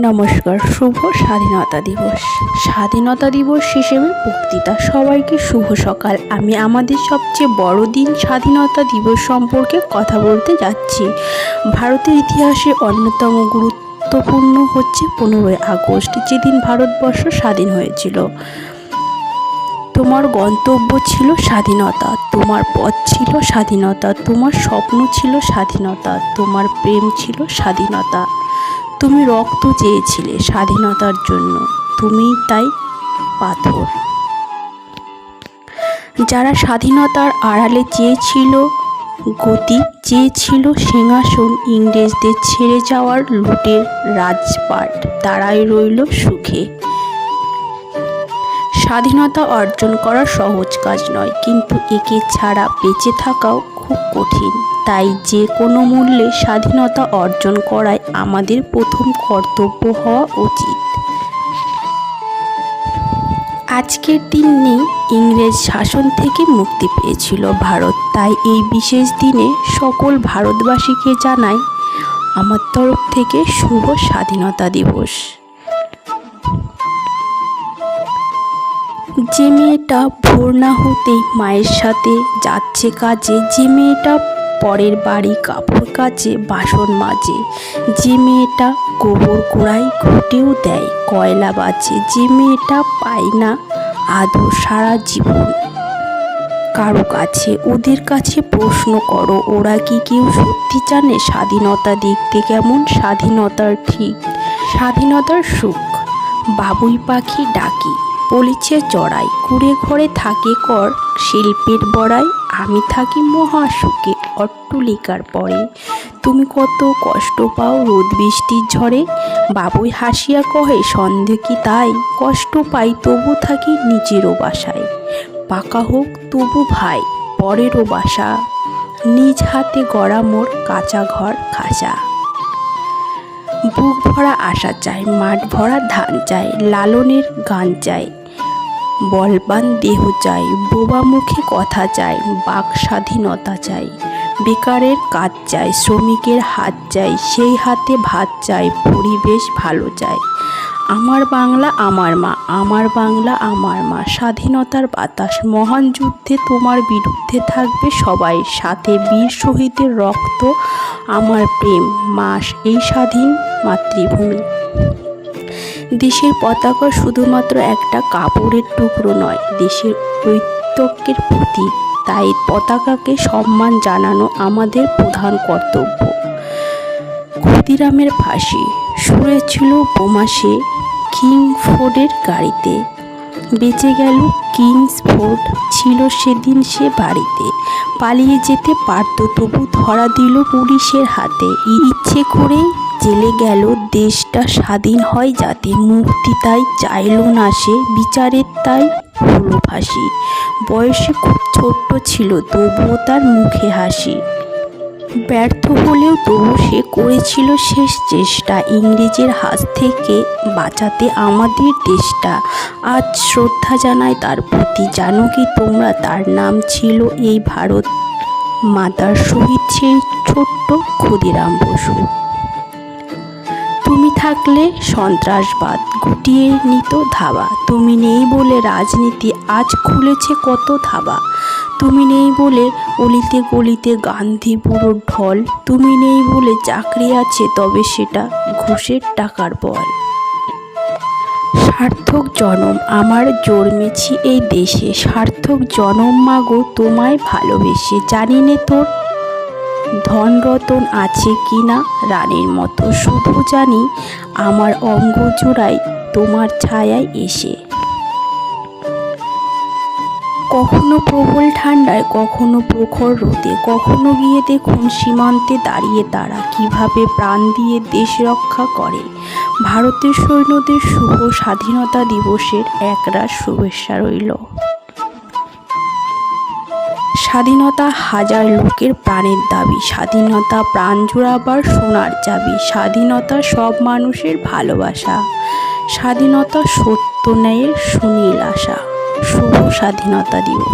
নমস্কার, শুভ স্বাধীনতা দিবস। স্বাধীনতা দিবস হিসেবে বক্তৃতা, সবাইকে শুভ সকাল। আমি আমাদের সবচেয়ে বড় দিন স্বাধীনতা দিবস সম্পর্কে কথা বলতে যাচ্ছি। ভারতের ইতিহাসে অন্যতম গুরুত্বপূর্ণ হচ্ছে পনেরোই আগস্ট, যেদিন ভারতবর্ষ স্বাধীন হয়েছিল। তোমার গন্তব্য ছিল স্বাধীনতা, তোমার পথ ছিল স্বাধীনতা, তোমার স্বপ্ন ছিল স্বাধীনতা, তোমার প্রেম ছিল স্বাধীনতা। তুমি রক্ত চেয়েছিলে স্বাধীনতার জন্য। তুমি তাই পাথর। যারা স্বাধীনতার আড়ালে চেয়েছিল, গতি চেয়েছিল সিংহাসন ইংরেজদের ছেড়ে যাওয়ার লুটের রাজপাট, তারাই রইল সুখে। স্বাধীনতা অর্জন করা সহজ কাজ নয়, কিন্তু একে ছাড়া বেঁচে থাকাও খুব কঠিন। তাই যে কোনো মূল্যে স্বাধীনতা অর্জন করাই আমাদের প্রথম কর্তব্য হওয়া উচিত। আজকের দিনে ইংরেজ শাসন থেকে মুক্তি পেয়েছিল ভারত। তাই এই বিশেষ দিনে সকল ভারতবাসীকে জানাই আমার তরফ থেকে শুভ স্বাধীনতা দিবস। যে মেয়েটা ভোর না হতেই মায়ের সাথে যাচ্ছে কাজে, যে মেয়েটা পরের বাড়ি কাপড় কাচে, বাসন মাজে, যে মেয়েটা গোবর গোড়ায় ঘুটেও দেয়, কয়লা বাজে যে মেয়েটা পায় না আদর সারা জীবন। কারও কাছে ওদের কাছে প্রশ্ন করো, ওরা কি কেউ সত্যি জানে স্বাধীনতা দেখতে কেমন? স্বাধীনতার ঠিক, স্বাধীনতার সুখ। বাবুই পাখি ডাকি। পলিছে চড়াই কুড়ে ঘরে থাকে কর, শিল্পের বড়াই, আমি থাকি মহাসুখে অট্টলিকার পরে। তুমি কত কষ্ট পাও রোদ বৃষ্টির ঝড়ে, বাবুই হাসিয়া কহে সন্দেহ কি তাই? কষ্ট পাই তবু থাকি নিজেরও বাসায়। পাকা হোক তবু ভাই, পরেরও বাসা। নিজ হাতে গড়া মোর কাঁচা ঘর খাসা। বুক ভরা আশা চাই, মাঠ ভরা ধান চাই, লালনের গান চাই বলবান দেহ চাই, বোবা মুখে কথা চাই, বাক স্বাধীনতা চাই। বেকারের কাজ চাই, শ্রমিকের হাত চাই, সেই হাতে ভাত চাই, পরিবেশ ভালো চাই। আমার বাংলা আমার মা, আমার বাংলা আমার মা, স্বাধীনতার বাতাস, মহান যুদ্ধে তোমার বিরুদ্ধে থাকবে সবাই, সাথে বীর শহীদের রক্ত, আমার প্রেম, মাস এই স্বাধীন মাতৃভূমি। দেশের পতাকা শুধুমাত্র একটা কাপড়ের টুকরো নয়, দেশের ঐত্যকের প্রতীক। তাই পতাকাকে সম্মান জানানো আমাদের প্রধান কর্তব্য। ক্ষুদিরামের ফাঁসি, সুরে ছিল বোমাসে কিংফোর্ডের গাড়িতে। বেঁচে গেল কিংসফোর্ড ছিল সেদিন সে বাড়িতে। পালিয়ে যেতে পারত তবু ধরা দিল পুলিশের হাতে। ইচ্ছে করেই জেলে গেল, দেশটা স্বাধীন হয় যাতে। মুক্তি তাই চাইল না সে, বিচারের তাই হলো ফাঁসি। বয়সে খুব ছোট্ট ছিল, তবুও তার মুখে হাসি। ব্যর্থ হলেও তবু সে করেছিল শেষ চেষ্টা। ইংরেজের হাত থেকে বাঁচাতে আমাদের দেশটা। আজ শ্রদ্ধা জানায় তার প্রতি। জানো কি তোমরা, তার নাম ছিল এই ভারত মাতার শহীদ সেই ছোট্ট ক্ষুদিরাম বসু। তুমি থাকলে সন্ত্রাসবাদ গুটিয়ে নিত ধাবা। তুমি নেই বলে রাজনীতি আজ খুলেছে কত ধাবা। তুমি নেই বলে অলিতে গলিতে গান্ধী বুড়ো ঢল। তুমি নেই বলে চাকরি আছে তবে সেটা ঘুষের টাকার বল। সার্থক জনম, আমার জন্মেছি এই দেশে। সার্থক জনম মাগো তোমায় ভালোবেসে। জানি নে তোর ধন রতন আছে কি না রানীর মতো শুধু জানি আমার অঙ্গ জোড়ায় তোমার ছায়ায় এসে। কখনো প্রবল ঠান্ডায় কখনো প্রখর রোদে, কখনো গিয়ে দেখুন সীমান্তে দাঁড়িয়ে তারা কীভাবে প্রাণ দিয়ে দেশ রক্ষা করে। ভারতের সৈন্যদের শুভ স্বাধীনতা দিবসের একরাশ শুভেচ্ছা রইল। স্বাধীনতা হাজার লোকের প্রাণের দাবি। স্বাধীনতা প্রাণ জোড়াবার সোনার চাবি। স্বাধীনতা সব মানুষের ভালোবাসা। স্বাধীনতা সত্য ন্যায়ের সুনীল আশা। শুভ স্বাধীনতা দিবস।